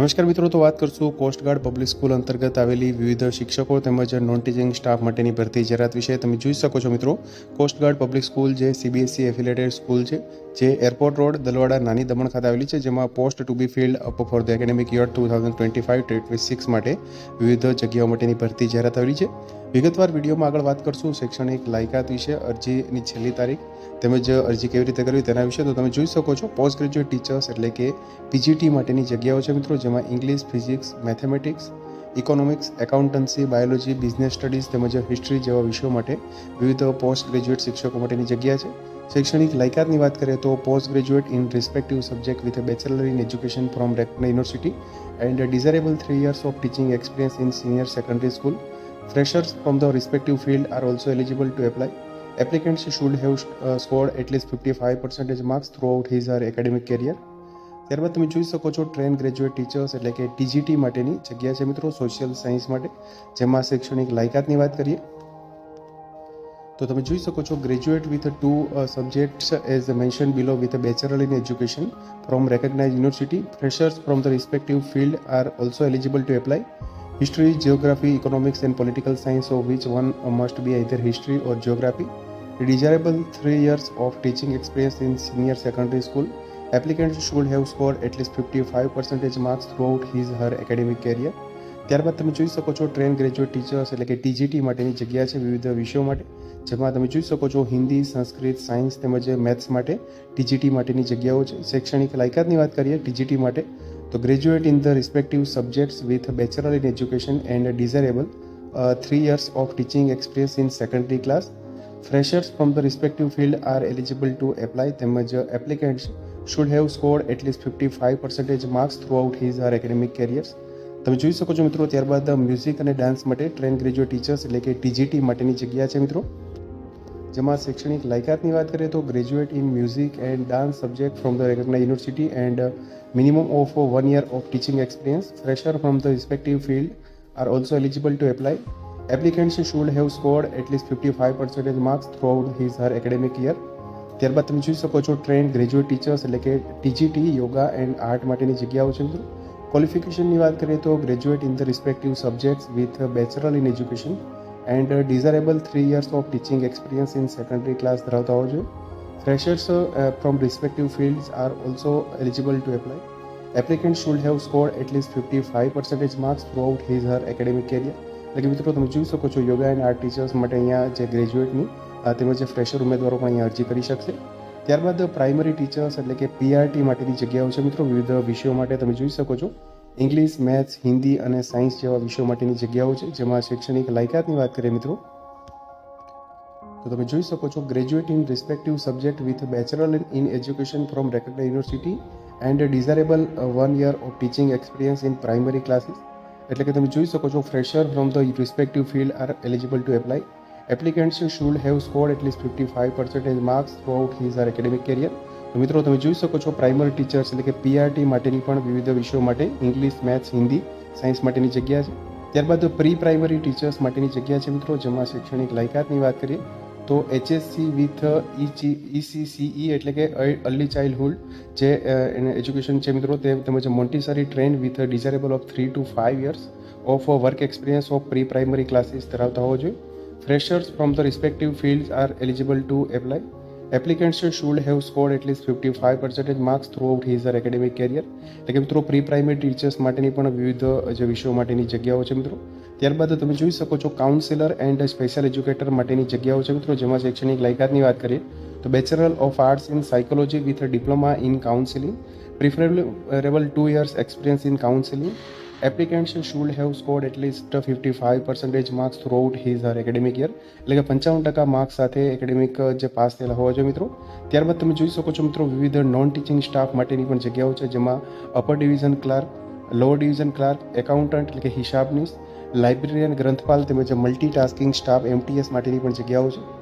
નમસ્કાર મિત્રો તો વાત કરશું કોસ્ટગાર્ડ પબ્લિક સ્કૂલ અંતર્ગત આવેલી વિવિધ શિક્ષકો તેમજ નોન ટીચિંગ સ્ટાફ માટેની ભરતી જાહેરાત વિશે તમે જોઈ શકો છો મિત્રો કોસ્ટગાર્ડ પબ્લિક સ્કૂલ જે સીબીએસસી એફિલેટેડ સ્કૂલ છે જે એરપોર્ટ રોડ દલવાડા નાની દમણ ખાતે આવેલી છે જેમાં post to be filled up for the academic year two thousand twenty five twenty six માટે વિવિધ જગ્યાઓ માટેની ભરતી જાહેરાત આવેલી છે વિગતવાર વિડીયોમાં આગળ વાત કરશું શૈક્ષણિક લાયકાત વિશે અરજીની છેલ્લી તારીખ તેમજ અરજી કેવી રીતે કરવી તેના વિશે તો તમે જોઈ શકો છો પોસ્ટ ગ્રેજ્યુએટ ટીચર્સ એટલે કે પીજીટી માટેની જગ્યાઓ છે મિત્રો જેમાં English physics mathematics economics accountancy biology business studies તેમજ હિસ્ટ્રી જેવા વિષયો માટે વિવિધ પોસ્ટ ગ્રેજ્યુએટ શિક્ષકો માટેની જગ્યા છે શૈક્ષણિક લાયકાતની વાત કરીએ તો post graduate in respective subject with bachelor in education from રેક્ટના university and desirable three years of teaching experience in senior secondary school freshers from the respective field are also eligible to apply Applicants should have scored at least 55 percentage marks throughout his or academic career ત્યારબાદ તમે જોઈ શકો છો train graduate teachers એટલે કે TGT માટેની જગ્યા છે મિત્રો સોશિયલ સાયન્સ માટે જેમાં શૈક્ષણિક લાયકાતની વાત કરીએ તો તમે જોઈ શકો છો graduate with two subjects as mention below with bachelor in education from recognise university freshers from the respective field are also eligible to apply history geography economics and political science of which one must be either history or geography desirable 3 years of teaching experience in senior secondary school. Applicants should have scored at least 55% marks throughout his her academic career. ત્યારબાદ તમે જોઈ શકો છો train graduate teachers એટલે કે TGT માટેની જગ્યા છે વિવિધ વિષયો માટે જેમાં તમે જોઈ શકો છો હિન્દી સંસ્કૃત સાયન્સ તેમજ મેથ્સ માટે ટીજીટી માટેની જગ્યાઓ છે શૈક્ષણિક લાયકાતની વાત કરીએ ટીજીટી માટે તો graduate in the respective subjects with bachelor in education and desirable three years of teaching experience in secondary class freshers from the respective field are eligible to apply તેમજ applicants should have scored at least fifty five percentage marks throughout his or academic careers તમે જોઈ શકો છો મિત્રો ત્યારબાદ music અને dance માટે train graduate teachers એટલે કે ટીજીટી માટેની જગ્યા છે મિત્રો જેમાં શૈક્ષણિક લાયકાતની વાત કરીએ તો graduate in music and dance subject from the recognise university and minimum of one year of teaching experience fresher from the respective field are also eligible to apply applicant should have scored at least fifty five percentage marks throughout his her academic year ત્યારબાદ તમે જોઈ શકો છો trend graduate teachers એટલે કે TGT yoga and art માટેની જગ્યાઓ છે ક્વોલિફિકેશનની વાત કરીએ તો graduate in the respective subjects with bachelor in education and desirable three years of teaching experience in secondary class ધરાવતા હોવો જોઈએ freshers from respective fields are also eligible to apply applicant should have score at least fifty five percentage marks throughout his her academic career એટલે કે મિત્રો તમે જોઈ શકો છો યોગા એન્ડ આર્ટ ટીચર્સ માટે અહીંયા જે ગ્રેજ્યુએટની તેમજ જે ફ્રેશર ઉમેદવારો પણ અહીંયા અરજી કરી શકશે ત્યારબાદ પ્રાઇમરી ટીચર્સ એટલે કે પીઆરટી માટેની જગ્યાઓ છે મિત્રો વિવિધ વિષયો માટે તમે જોઈ શકો છો ઇંગ્લિશ મેથ્સ હિન્દી અને સાયન્સ જેવા વિષયો માટેની જગ્યાઓ છે જેમાં શૈક્ષણિક લાયકાતની વાત કરીએ મિત્રો તો તમે જોઈ શકો છો graduate in respective subject with bachelor in education from recognise university and desirable one year of teaching experience in primary classes એટલે કે તમે જોઈ શકો છો fresher from the respective field are eligible to apply applicants should have scored at least fifty five percentage marks throughout his or academic career તો મિત્રો તમે જોઈ શકો છો પ્રાઇમરી ટીચર્સ એટલે કે પીઆરટી માટેની પણ વિવિધ વિષયો માટે ઇંગ્લિશ મેથ્સ હિન્દી સાયન્સ માટેની જગ્યા છે ત્યારબાદ પ્રી પ્રાઇમરી ટીચર્સ માટેની જગ્યા છે મિત્રો જેમાં શૈક્ષણિક લાયકાતની વાત કરીએ તો એચએસસી વિથ ઈસીસીઈ એટલે કે અર્લી ચાઇલ્ડહુડ જે એને એજ્યુકેશન છે મિત્રો તે તેમજ Montessori train with desirable of three to five years of work experience of pre primary classes ધરાવતા હોવો જોઈએ freshers from the respective field are eligible to apply Applicants should have scored at least 55% marks throughout his academic career એટલે કે મિત્રો pre primary teachers માટેની પણ વિવિધ જે વિષયો માટેની જગ્યાઓ છે મિત્રો ત્યારબાદ તમે જોઈ શકો છો કાઉન્સિલર એન્ડ સ્પેશિયલ એજ્યુકેટર માટેની જગ્યાઓ છે મિત્રો જેમાં શૈક્ષણિક લાયકાતની વાત કરીએ તો bachelor of arts in psychology with diploma in counselling preferable two years experience in counselling applicants should have scored at least fifty five percentage marks throughout his her academic year એટલે કે પંચાવન ટકા માર્ક્સ સાથે academic uh, જે pass થયેલા હોવા જોઈએ મિત્રો ત્યારબાદ તમે જોઈ શકો છો મિત્રો વિવિધ નોન ટીચિંગ સ્ટાફ માટેની પણ જગ્યાઓ છે જેમાં upper division clerk lower division clerk accountant એટલે કે હિસાબનીશ લાઇબ્રેરિયન ગ્રંથપાલ તેમજ મલ્ટીટાસ્કિંગ સ્ટાફ એમટીએસ માટેની પણ જગ્યાઓ છે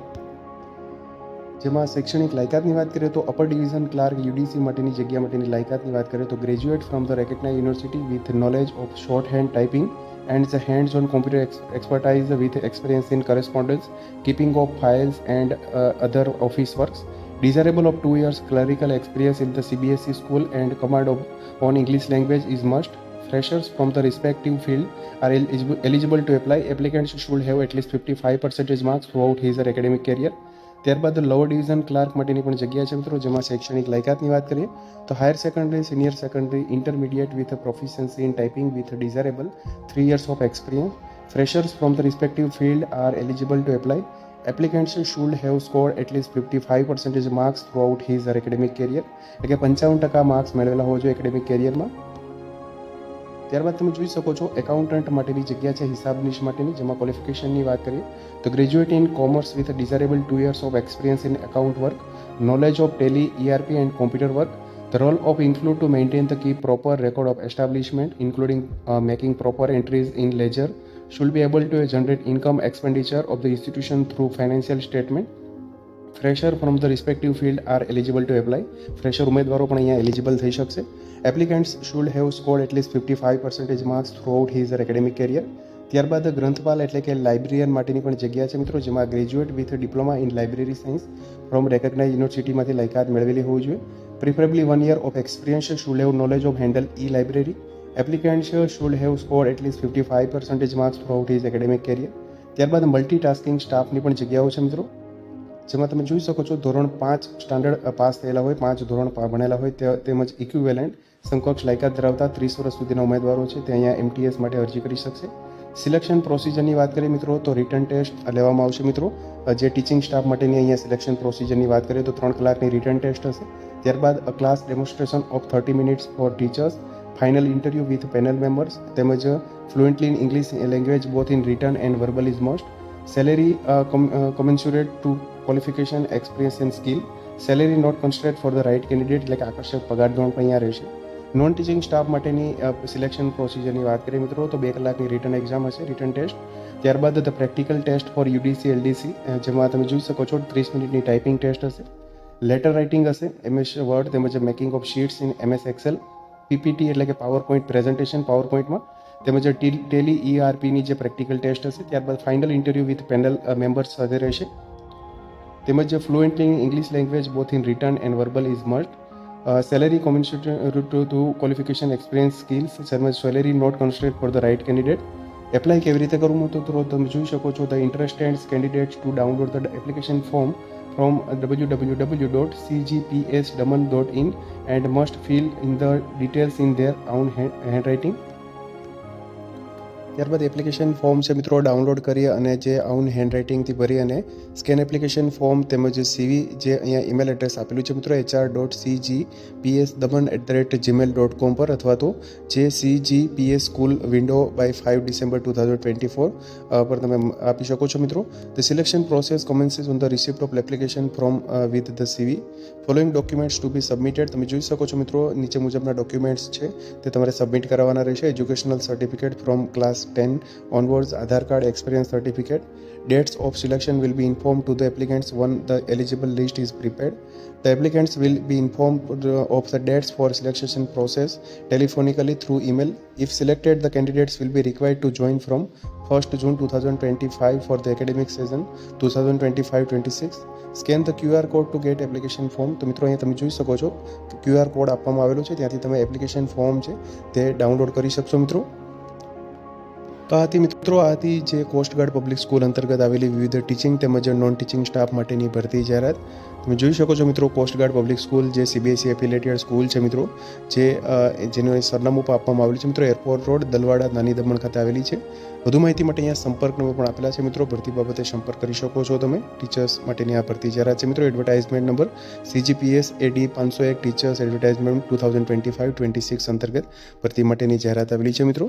જેમાં શૈક્ષણિક લાયકાતની વાત કરીએ તો અપર ડિવિઝન ક્લાર્ક યુડીસી માટેની જગ્યા માટેની લાયકાતની વાત કરીએ તો graduate from the recognised university with knowledge of shorthand typing and the hands on computer expertise with experience in correspondence keeping of files and other office works desirable of two years clerical experience in the CBSC school and command of on English language is must freshers from the respective field are eligible to apply. Applicants should have at least 55 percentage marks throughout his or academic ત્યારબાદ lower division clerk માટેની પણ જગ્યા છે મિત્રો જેમાં શૈક્ષણિક લાયકાતની વાત કરીએ તો higher secondary senior secondary intermediate with proficiency in typing with desirable three years of experience freshers from the respective field are eligible to apply applicants should have score at least fifty five percentage marks throughout his her academic career એટલે કે પંચાવન ટકા marks મેળવેલા હોવા જોઈએ academic કેરિયરમાં ત્યારબાદ તમે જોઈ શકો છો એકાઉન્ટન્ટ માટેની જગ્યા છે હિસાબનીશ માટેની જેમાં ક્વોલિફિકેશનની વાત કરીએ તો graduate in commerce with desirable two years of experience in account work knowledge of Tally ERP and computer work the role of include to maintain the key proper record of establishment including making proper entries in ledger should be able to generate income expenditure of the institution through financial statement fresher from the respective field are eligible to apply fresher ઉમેદવારો પણ અહીંયા eligible થઈ શકશે applicants should have scored at least fifty five percentage marks throughout his her academic career ત્યારબાદ ગ્રંથપાલ એટલે કે librarian માટેની પણ જગ્યા છે મિત્રો જેમાં graduate with diploma in library science from recognize યુનિવર્સિટીમાંથી લાયકાત મેળવેલી હોવી જોઈએ preferably one year of experience should have knowledge of handle e library applicants should have score at least fifty five percentage marks throughout his academic career ત્યારબાદ multi tasking સ્ટાફની પણ જગ્યાઓ છે મિત્રો જેમાં તમે જોઈ શકો છો ધોરણ પાંચ સ્ટાન્ડર્ડ પાસ થયેલા હોય પાંચ ધોરણ ભણેલા હોય તેમજ ઇક્વિવેલન્ટ સમકક્ષ લાયકાત ધરાવતા ત્રીસ વર્ષ સુધીના ઉમેદવારો છે તે અહીંયા એમટીએસ માટે અરજી કરી શકશે સિલેક્શન પ્રોસિજરની વાત કરીએ મિત્રો તો રિટર્ન ટેસ્ટ લેવામાં આવશે મિત્રો જે ટીચિંગ સ્ટાફ માટેની અહીંયા સિલેક્શન પ્રોસિજરની વાત કરીએ તો ત્રણ કલાકની રિટર્ન ટેસ્ટ હશે ત્યારબાદ class demonstration of thirty minutes for teachers final interview with panel members તેમજ fluently in English language both in written and verbal is most salary commensurate to qualification experience and skill salary not considered for the right candidate એટલે આકર્ષક પગાર ધોરણ પણ અહીંયા રહેશે non teaching staff માટેની selection પ્રોસિજરની વાત કરીએ મિત્રો તો બે કલાકની રિટર્ન એક્ઝામ હશે રિટર્ન ટેસ્ટ ત્યારબાદ the practical test for UDC LDC જેમાં તમે જોઈ શકો છો ત્રીસ મિનિટની ટાઈપિંગ ટેસ્ટ હશે લેટર રાઇટિંગ હશે એમએસ વર્ડ તેમજ making of sheets in MS Excel PPT એટલે કે પાવર પોઈન્ટ પ્રેઝન્ટેશન પાવર પોઈન્ટમાં તેમજ ટેલી ઈઆરપીની e જે પ્રેક્ટિકલ ટેસ્ટ હશે ત્યારબાદ final interview with panel members સાથે રહેશે તેમજ fluent English language both in written and verbal is must salary communicate to qualification experience skills તેમજ salary not કન્સ્ટ્રેટ four the right candidate apply કેવી રીતે કરવું તો તો તમે જોઈ શકો છો the interested candidates to download the application form from W W W dot CGPS Daman dot in and must fill in the details in there on hand writing ત્યારબાદ એપ્લિકેશન ફોર્મ છે મિત્રો ડાઉનલોડ કરી અને જે આઉન હેન્ડ રાઇટિંગથી ભરી અને scan application form તેમજ સીવી જે અહીંયા ઇમેલ એડ્રેસ આપેલું છે મિત્રો HR dot CG PS Daman at the rate Gmail dot com પર અથવા તો જે CG PS school window by five December two thousand twenty four પર તમે આપી શકો છો મિત્રો the selection process commences on the receipt of application from with the CV following documents to be submitted તમે જોઈ શકો છો મિત્રો નીચે મુજબના ડોક્યુમેન્ટ્સ છે તે તમારે સબમિટ કરાવવાના રહેશે educational certificate from class 10 onwards Aadhaar card experience certificate. Dates of selection will be informed to the applicants when the eligible list is prepared. The applicants will be informed uh, of the dates for selection process telephonically through email. If selected, the candidates will be required to join from 1st June 2025 for the academic season 2025-26. Scan the QR code to get application form તો મિત્રો અહીંયા તમે જોઈ શકો છો QR code આપવામાં આવેલો છે ત્યાંથી તમે એપ્લિકેશન ફોર્મ છે તે ડાઉનલોડ કરી શકશો મિત્રો તો આથી મિત્રો આથી હતી જે કોસ્ટગાર્ડ પબ્લિક સ્કૂલ અંતર્ગત આવેલી વિવિધ ટીચિંગ તેમજ નોન ટીચિંગ સ્ટાફ માટેની ભરતી જાહેરાત તમે જોઈ શકો છો મિત્રો કોસ્ટગાર્ડ પબ્લિક સ્કૂલ જે સીબીએસઈ એફિલેટેડ સ્કૂલ છે મિત્રો જે જેનું સરનામું આપવામાં આવેલું છે મિત્રો એરપોર્ટ રોડ દલવાડા નાની દમણ ખાતે આવેલી છે વધુ માહિતી માટે અહીંયા સંપર્ક નંબર પણ આપેલા છે મિત્રો ભરતી બાબતે સંપર્ક કરી શકો છો તમે ટીચર્સ માટેની આ ભરતી જાહેરાત છે મિત્રો એડવર્ટાઇઝમેન્ટ નંબર સીજીપીએસ એડી પાંચસો એક teachers advertisement two thousand twenty five twenty six અંતર્ગત ભરતી માટેની જાહેરાત આવેલી છે મિત્રો